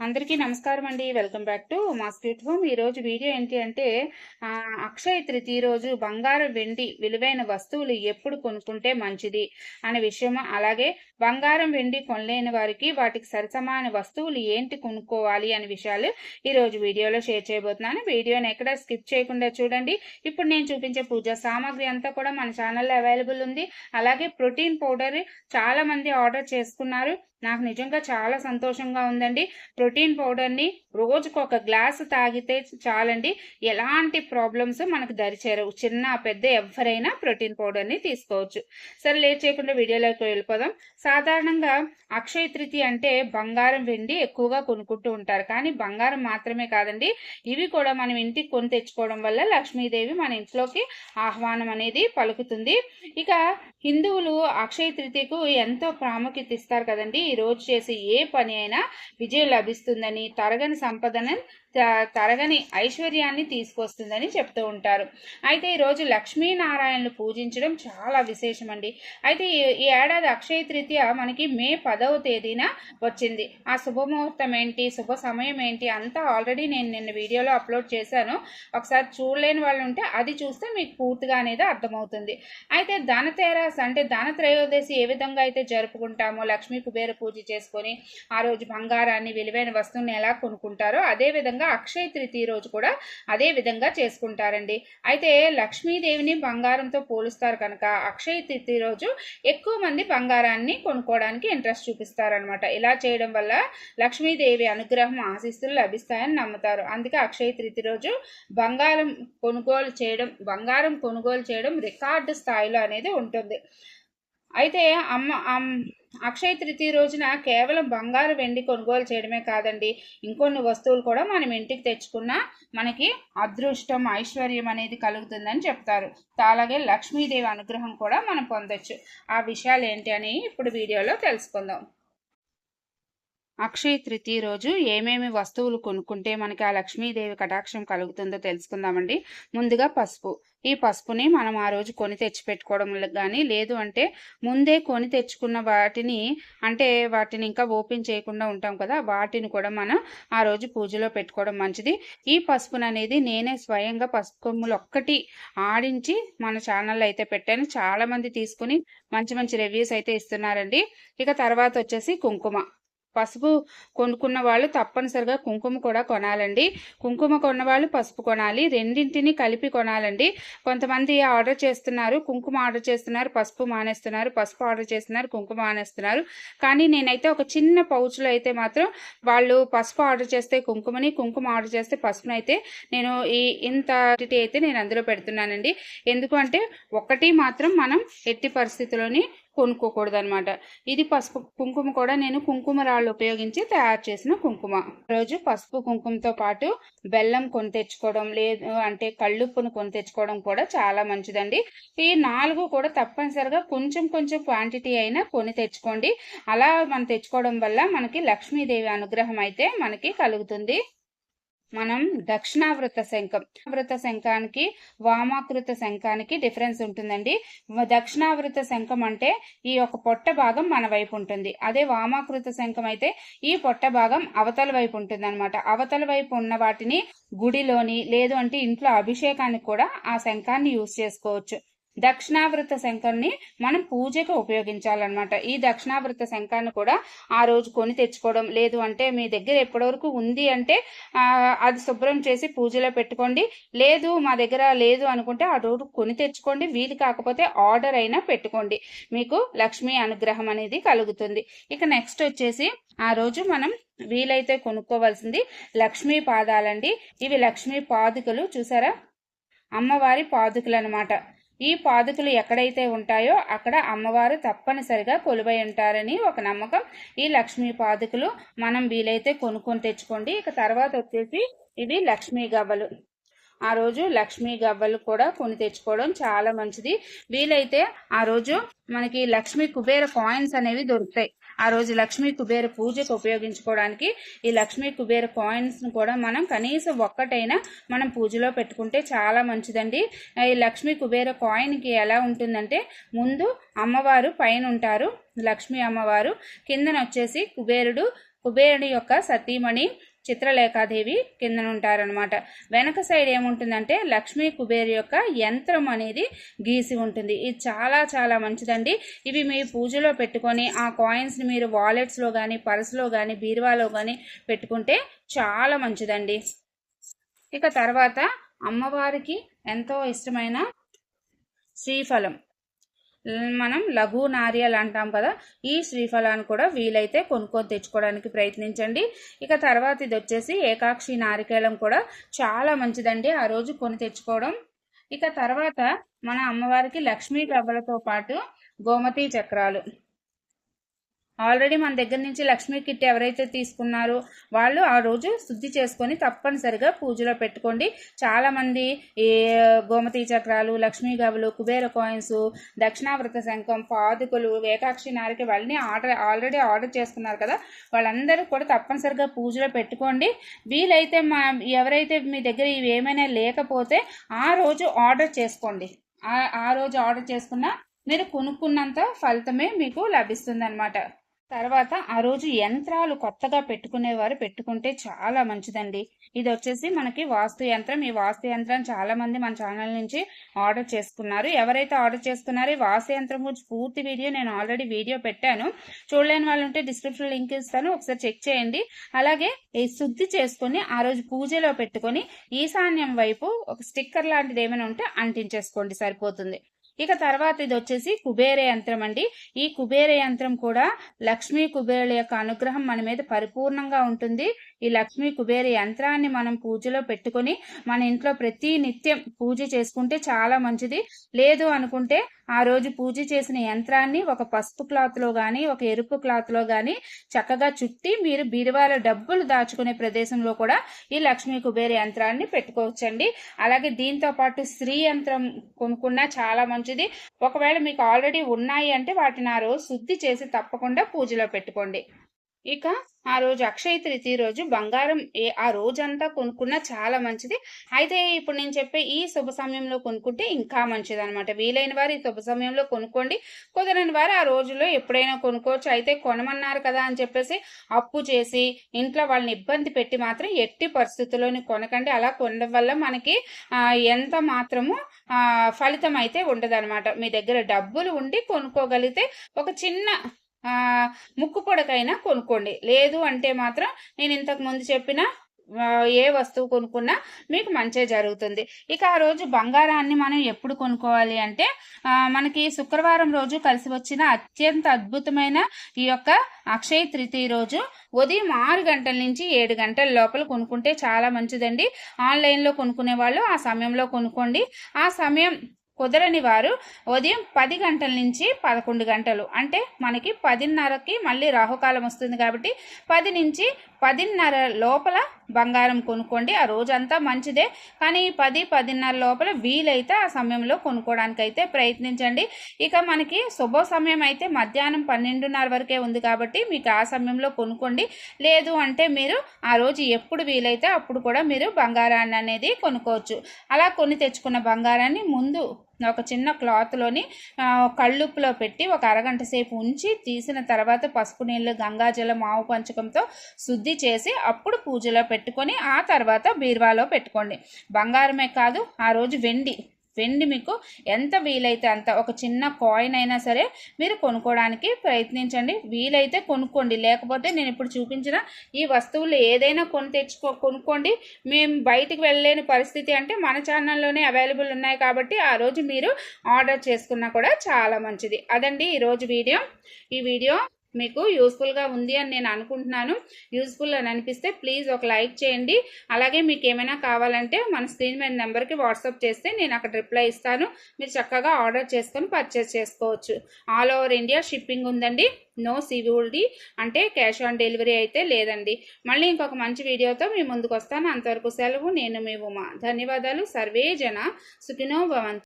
అందరికీ నమస్కారం అండి. వెల్కమ్ బ్యాక్ టు మా స్వీట్ హోమ్. ఈ రోజు వీడియో ఏంటి అంటే అక్షయ తృతీయ రోజు బంగారం వెండి విలువైన వస్తువులు ఎప్పుడు కొనుక్కుంటే మంచిది అనే విషయం అలాగే బంగారం వెండి కొనలేని వారికి వాటికి సరిసమాన వస్తువులు ఏంటి కొనుక్కోవాలి అనే విషయాలు ఈరోజు వీడియోలో షేర్ చేయబోతున్నాను. వీడియోని ఎక్కడ స్కిప్ చేయకుండా చూడండి. ఇప్పుడు నేను చూపించే పూజా సామాగ్రి అంతా కూడా మన ఛానల్లో అవైలబుల్ ఉంది. అలాగే ప్రోటీన్ పౌడర్ చాలా మంది ఆర్డర్ చేసుకున్నారు. నాకు నిజంగా చాలా సంతోషంగా ఉందండి. ప్రోటీన్ పౌడర్ని రోజుకు ఒక గ్లాసు తాగితే చాలండి. ఎలాంటి ప్రాబ్లమ్స్ మనకు దరిచేరవు. చిన్న పెద్ద ఎవరైనా ప్రోటీన్ పౌడర్ని తీసుకోవచ్చు. సరే లేట్ చేయకుండా వీడియోలోకి వెళ్ళిపోదాం. సాధారణంగా అక్షయ తృతీయ అంటే బంగారం వెండి ఎక్కువగా కొనుక్కుంటూ ఉంటారు. కానీ బంగారం మాత్రమే కాదండి ఇవి కూడా మనం ఇంటికి కొని తెచ్చుకోవడం వల్ల లక్ష్మీదేవి మన ఇంట్లోకి ఆహ్వానం అనేది పలుకుతుంది. ఇక హిందువులు అక్షయ తృతీయకు ఎంతో ప్రాముఖ్యత ఇస్తారు కదండి. ఈ రోజు చేసే ఏ పని అయినా విజయం లభిస్తుందని తరగని సంపదన తరగని ఐశ్వర్యాన్ని తీసుకొస్తుందని చెప్తూ ఉంటారు. అయితే ఈరోజు లక్ష్మీనారాయణను పూజించడం చాలా విశేషమండి. అయితే ఈ- ఏడాది అక్షయ తృతీయ మనకి మే పదవ తేదీన వచ్చింది. ఆ శుభముహూర్తం ఏంటి శుభ సమయం ఏంటి అంతా ఆల్రెడీ నేను నిన్న వీడియోలో అప్లోడ్ చేశాను. ఒకసారి చూడలేని వాళ్ళు ఉంటే అది చూస్తే మీకు పూర్తిగా అనేది అర్థమవుతుంది. అయితే ధనతేరస్ అంటే ధన త్రయోదశి ఏ విధంగా అయితే జరుపుకుంటామో లక్ష్మీ కుబేర పూజ చేసుకొని ఆ రోజు బంగారాన్ని విలువైన వస్తువుని ఎలా కొనుక్కుంటారో అదే విధంగా అక్షయ తృతీయ రోజు కూడా అదే విధంగా చేసుకుంటారండి. అయితే లక్ష్మీదేవిని బంగారంతో పోలుస్తారు కనుక అక్షయ తృతీయ రోజు ఎక్కువ మంది బంగారాన్ని కొనుక్కోవడానికి ఇంట్రెస్ట్ చూపిస్తారనమాట ఇలా చేయడం వల్ల లక్ష్మీదేవి అనుగ్రహం ఆశీస్సులు లభిస్తాయని నమ్ముతారు. అందుకే అక్షయ తృతీయ రోజు బంగారం కొనుగోలు చేయడం బంగారం కొనుగోలు చేయడం రికార్డు స్థాయిలో అనేది ఉంటుంది. అయితే అమ్మ అక్షయ తృతీయ రోజున కేవలం బంగారు వెండి కొనుగోలు చేయడమే కాదండి. ఇంకొన్ని వస్తువులు కూడా మనం ఇంటికి తెచ్చుకున్నా మనకి అదృష్టం ఐశ్వర్యం అనేది కలుగుతుందని చెప్తారు. అలాగే లక్ష్మీదేవి అనుగ్రహం కూడా మనం పొందొచ్చు. ఆ విషయాలు ఏంటి అని ఇప్పుడు వీడియోలో తెలుసుకుందాం. అక్షయ తృతీయ రోజు ఏమేమి వస్తువులు కొనుక్కుంటే మనకి ఆ లక్ష్మీదేవి కటాక్షం కలుగుతుందో తెలుసుకుందామండి. ముందుగా పసుపు. ఈ పసుపుని మనం ఆ రోజు కొని తెచ్చి పెట్టుకోవడం కానీ లేదు అంటే ముందే కొని తెచ్చుకున్న వాటిని అంటే వాటిని ఇంకా ఓపెన్ చేయకుండా ఉంటాం కదా వాటిని కూడా మనం ఆ రోజు పూజలో పెట్టుకోవడం మంచిది. ఈ పసుపును అనేది నేనే స్వయంగా పసుపు కొమ్ములు ఒక్కటి ఆడించి మన ఛానల్లో అయితే పెట్టాను. చాలా మంది తీసుకుని మంచి మంచి రివ్యూస్ అయితే ఇస్తున్నారండి. ఇక తర్వాత వచ్చేసి కుంకుమ. పసుపు కొనుక్కున్న వాళ్ళు తప్పనిసరిగా కుంకుమ కూడా కొనాలండి. కుంకుమ కొన్న వాళ్ళు పసుపు కొనాలి. రెండింటిని కలిపి కొనాలండి. కొంతమంది ఆర్డర్ చేస్తున్నారు కుంకుమ ఆర్డర్ చేస్తున్నారు పసుపు మానేస్తున్నారు పసుపు ఆర్డర్ చేస్తున్నారు కుంకుమ మానేస్తున్నారు. కానీ నేనైతే ఒక చిన్న పౌచ్లో అయితే మాత్రం వాళ్ళు పసుపు ఆర్డర్ చేస్తే కుంకుమని కుంకుమ ఆర్డర్ చేస్తే పసుపుని అయితే నేను ఈ ఇంత అయితే నేను అందులో పెడుతున్నానండి. ఎందుకంటే ఒకటి మాత్రం మనం ఎట్టి పరిస్థితుల్లోని కొనుక్కోకూడదు అనమాట ఇది పసుపు కుంకుమ కూడా నేను కుంకుమ రాళ్ళు ఉపయోగించి తయారు చేసిన కుంకుమ. రోజు పసుపు కుంకుమతో పాటు బెల్లం కొని తెచ్చుకోవడం లేదు అంటే కళ్ళుప్పును కొని తెచ్చుకోవడం కూడా చాలా మంచిదండి. ఈ నాలుగు కూడా తప్పనిసరిగా కొంచెం కొంచెం క్వాంటిటీ అయినా కొని తెచ్చుకోండి అలా మనం తెచ్చుకోవడం వల్ల మనకి లక్ష్మీదేవి అనుగ్రహం అయితే మనకి కలుగుతుంది. మనం దక్షిణావృత శంఖం. వృత శంఖానికి వామాకృత శంఖానికి డిఫరెన్స్ ఉంటుందండి. దక్షిణావృత శంఖం అంటే ఈ యొక్క పొట్ట భాగం మన వైపు ఉంటుంది. అదే వామాకృత శంఖం అయితే ఈ పొట్ట భాగం అవతల వైపు ఉంటుంది అనమాట అవతల వైపు ఉన్న వాటిని గుడిలోని లేదు అంటే ఇంట్లో అభిషేకానికి కూడా ఆ శంఖాన్ని యూజ్ చేసుకోవచ్చు. దక్షిణావృత శంఖాన్ని మనం పూజకు ఉపయోగించాలన్నమాట. ఈ దక్షిణావృత శంఖాన్ని కూడా ఆ రోజు కొని తెచ్చుకోవడం లేదు అంటే మీ దగ్గర ఎప్పటివరకు ఉంది అంటే అది శుభ్రం చేసి పూజలో పెట్టుకోండి. లేదు మా దగ్గర లేదు అనుకుంటే ఆ రోజు కొని తెచ్చుకోండి. వీలు కాకపోతే ఆర్డర్ అయినా పెట్టుకోండి. మీకు లక్ష్మీ అనుగ్రహం అనేది కలుగుతుంది. ఇక నెక్స్ట్ వచ్చేసి ఆ రోజు మనం వీలైతే కొనుక్కోవాల్సింది లక్ష్మీ పాదాలండి. ఇవి లక్ష్మీ పాదుకలు చూసారా? అమ్మవారి పాదుకలు అనమాట ఈ పాదుకలు ఎక్కడైతే ఉంటాయో అక్కడ అమ్మవారు తప్పనిసరిగా కొలువై ఉంటారని ఒక నమ్మకం. ఈ లక్ష్మీ పాదుకలు మనం వీలైతే కొనుక్కొని తెచ్చుకోండి. ఇక తర్వాత వచ్చేసి ఇవి లక్ష్మీ గవ్వలు. ఆ రోజు లక్ష్మీ గవ్వలు కూడా కొని తెచ్చుకోవడం చాలా మంచిది. వీలైతే ఆ రోజు మనకి లక్ష్మీ కుబేర కాయిన్స్ అనేవి దొరుకుతాయి. ఆ రోజు లక్ష్మీ కుబేర పూజకు ఉపయోగించుకోవడానికి ఈ లక్ష్మీ కుబేర కాయిన్స్ను కూడా మనం కనీసం ఒక్కటైనా మనం పూజలో పెట్టుకుంటే చాలా మంచిదండి. ఈ లక్ష్మీ కుబేర కాయిన్కి ఎలా ఉంటుందంటే ముందు అమ్మవారు పైన ఉంటారు లక్ష్మీ అమ్మవారు. కిందన వచ్చేసి కుబేరుడు కుబేరుడి యొక్క సతీమణి చిత్రలేఖాదేవి కిందన ఉంటారనమాట వెనక సైడ్ ఏముంటుందంటే లక్ష్మీ కుబేర్ యొక్క యంత్రం అనేది గీసి ఉంటుంది. ఇది చాలా చాలా మంచిదండి. ఇవి మీ పూజలో పెట్టుకొని ఆ కాయిన్స్ని మీరు వాలెట్స్లో కానీ పర్స్లో కానీ బీరువాలో కానీ పెట్టుకుంటే చాలా మంచిదండి. ఇక తర్వాత అమ్మవారికి ఎంతో ఇష్టమైన శ్రీఫలం. మనం లఘు నారియల్ అంటాం కదా ఈ శ్రీఫలాన్ని కూడా వీలైతే కొనుక్కొని తెచ్చుకోవడానికి ప్రయత్నించండి. ఇక తర్వాత ఇది వచ్చేసి ఏకాక్షి నారికేళం కూడా చాలా మంచిదండి ఆ రోజు కొని తెచ్చుకోవడం. ఇక తర్వాత మన అమ్మవారికి లక్ష్మీ గవ్వలతో పాటు గోమతి చక్రాలు. ఆల్రెడీ మన దగ్గర నుంచి లక్ష్మీ కిట్ ఎవరైతే తీసుకున్నారో వాళ్ళు ఆ రోజు శుద్ధి చేసుకొని తప్పనిసరిగా పూజలో పెట్టుకోండి. చాలామంది ఈ గోమతి చక్రాలు లక్ష్మీ గవులు కుబేర కాయిన్స్ దక్షిణావృత శంఖం పాదుకలు ఏకాక్షి నారిక వాళ్ళని ఆర్డర్ ఆల్రెడీ ఆర్డర్ చేసుకున్నారు కదా. వాళ్ళందరూ కూడా తప్పనిసరిగా పూజలో పెట్టుకోండి. వీలైతే మా ఎవరైతే మీ దగ్గర ఇవి ఏమైనా లేకపోతే ఆ రోజు ఆర్డర్ చేసుకోండి. ఆ రోజు ఆర్డర్ చేసుకున్న మీరు కొనుక్కున్నంత ఫలితమే మీకు లభిస్తుంది అనమాట తర్వాత ఆ రోజు యంత్రాలు కొత్తగా పెట్టుకునేవారు. పెట్టుకుంటే చాలా మంచిదండి. ఇది వచ్చేసి మనకి వాస్తు యంత్రం. ఈ వాస్తు యంత్రం చాలా మంది మన ఛానల్ నుంచి ఆర్డర్ చేసుకున్నారు. ఎవరైతే ఆర్డర్ చేసుకున్నారో ఈ వాస్తు యంత్రం గురించి పూర్తి వీడియో నేను ఆల్రెడీ వీడియో పెట్టాను. చూడలేని వాళ్ళు ఉంటే డిస్క్రిప్షన్ లింక్ ఇస్తాను. ఒకసారి చెక్ చేయండి. అలాగే ఈ శుద్ధి చేసుకొని ఆ రోజు పూజలో పెట్టుకొని ఈశాన్యం వైపు ఒక స్టిక్కర్ లాంటిది ఏమైనా ఉంటే అంటించేసుకోండి. సరిపోతుంది. ఇక తర్వాత ఇది వచ్చేసి కుబేర యంత్రం అండి. ఈ కుబేర యంత్రం కూడా లక్ష్మీ కుబేరుల యొక్క అనుగ్రహం మన మీద పరిపూర్ణంగా ఉంటుంది. ఈ లక్ష్మీ కుబేర యంత్రాన్ని మనం పూజలో పెట్టుకొని మన ఇంట్లో ప్రతి నిత్యం పూజ చేసుకుంటే చాలా మంచిది. లేదు అనుకుంటే ఆ రోజు పూజ చేసిన యంత్రాన్ని ఒక పసుపు క్లాత్లో కానీ ఒక ఎరుపు క్లాత్లో కానీ చక్కగా చుట్టి మీరు బీరువాల డబ్బులు దాచుకునే ప్రదేశంలో కూడా ఈ లక్ష్మీ కుబేర యంత్రాన్ని పెట్టుకోవచ్చండి. అలాగే దీంతో పాటు స్త్రీ యంత్రం కొనుక్కున్నా చాలా మంచిది. ఒకవేళ మీకు ఆల్రెడీ ఉన్నాయి అంటే వాటిని ఆ రోజు శుద్ధి చేసి తప్పకుండా పూజలో పెట్టుకోండి. ఇక ఆ రోజు అక్షయ తృతీయ రోజు బంగారం ఏ ఆ రోజంతా కొనుక్కున్నా చాలా మంచిది. అయితే ఇప్పుడు నేను చెప్పే ఈ శుభ సమయంలో కొనుక్కుంటే ఇంకా మంచిది అనమాట వీలైన వారు ఈ శుభ సమయంలో కొనుక్కోండి. కుదరని వారు ఆ రోజుల్లో ఎప్పుడైనా కొనుక్కోవచ్చు. అయితే కొనమన్నారు కదా అని చెప్పేసి అప్పు చేసి ఇంట్లో వాళ్ళని ఇబ్బంది పెట్టి మాత్రం ఎట్టి పరిస్థితుల్లోని కొనకండి. అలా కొనడం వల్ల మనకి ఎంత మాత్రము ఫలితం అయితే ఉండదన్నమాట. మీ దగ్గర డబ్బులు ఉండి కొనుక్కోగలిగితే ఒక చిన్న ముక్కు పొడకైనా కొనుక్కోండి. లేదు అంటే మాత్రం నేను ఇంతకు ముందు చెప్పిన ఏ వస్తువు కొనుక్కున్నా మీకు మంచి జరుగుతుంది. ఇక ఆ రోజు బంగారాన్ని మనం ఎప్పుడు కొనుక్కోవాలి అంటే మనకి శుక్రవారం రోజు కలిసి వచ్చిన అత్యంత అద్భుతమైన ఈ యొక్క అక్షయ తృతీయ రోజు ఉదయం ఆరు గంటల నుంచి ఏడు గంటల లోపల కొనుక్కుంటే చాలా మంచిదండి. ఆన్లైన్లో కొనుక్కునే వాళ్ళు ఆ సమయంలో కొనుక్కోండి. ఆ సమయం కుదరని వారు ఉదయం పది గంటల నుంచి పదకొండు గంటలు. అంటే మనకి పదిన్నరకి మళ్ళీ రాహుకాలం వస్తుంది కాబట్టి పది నుంచి పదిన్నర లోపల బంగారం కొనుక్కోండి. ఆ రోజంతా మంచిదే. కానీ పది పదిన్నర లోపల వీలైతే ఆ సమయంలో కొనుక్కోవడానికి అయితే ప్రయత్నించండి. ఇక మనకి శుభ సమయం అయితే మధ్యాహ్నం పన్నెండున్నర వరకే ఉంది కాబట్టి మీకు ఆ సమయంలో కొనుక్కోండి. లేదు అంటే మీరు ఆ రోజు ఎప్పుడు వీలైతే అప్పుడు కూడా మీరు బంగారాన్ని అనేది కొనుక్కోవచ్చు. అలా కొని తెచ్చుకున్న బంగారాన్ని ముందు ఒక చిన్న క్లాత్లోని కళ్ళుప్పులో పెట్టి ఒక అరగంట సేపు ఉంచి తీసిన తర్వాత పసుపు నీళ్ళు గంగాజలం ఆవు పంచకంతో శుద్ధి చేసి అప్పుడు పూజలో పెట్టుకొని ఆ తర్వాత బీరువాలో పెట్టుకోండి. బంగారమే కాదు ఆ రోజు వెండి. వెండి మీకు ఎంత వీలైతే అంత ఒక చిన్న కాయిన్ అయినా సరే మీరు కొనుక్కోవడానికి ప్రయత్నించండి. వీలైతే కొనుక్కోండి. లేకపోతే నేను ఇప్పుడు చూపించిన ఈ వస్తువులు ఏదైనా కొని తెచ్చుకో కొనుక్కోండి. మేము బయటికి వెళ్ళలేని పరిస్థితి అంటే మన ఛానల్లోనే అవైలబుల్ ఉన్నాయి కాబట్టి ఆ రోజు మీరు ఆర్డర్ చేసుకున్నా కూడా చాలా మంచిది. అదండి ఈరోజు వీడియో. ఈ వీడియో మీకు యూస్ఫుల్గా ఉంది అని నేను అనుకుంటున్నాను. యూస్ఫుల్ అని అనిపిస్తే ప్లీజ్ ఒక లైక్ చేయండి. అలాగే మీకు ఏమైనా కావాలంటే మన స్క్రీన్ మీద నెంబర్కి వాట్సాప్ చేస్తే నేను అక్కడ రిప్లై ఇస్తాను. మీరు చక్కగా ఆర్డర్ చేసుకొని పర్చేస్ చేసుకోవచ్చు. ఆల్ ఓవర్ ఇండియా షిప్పింగ్ ఉందండి. నో సివిడి అంటే క్యాష్ ఆన్ డెలివరీ అయితే లేదండి. మళ్ళీ ఇంకొక మంచి వీడియోతో మీ ముందుకు వస్తాను. అంతవరకు సెలవు. నేను మీ ఉమా. ధన్యవాదాలు. సర్వే జన సుఖినో భవంతు.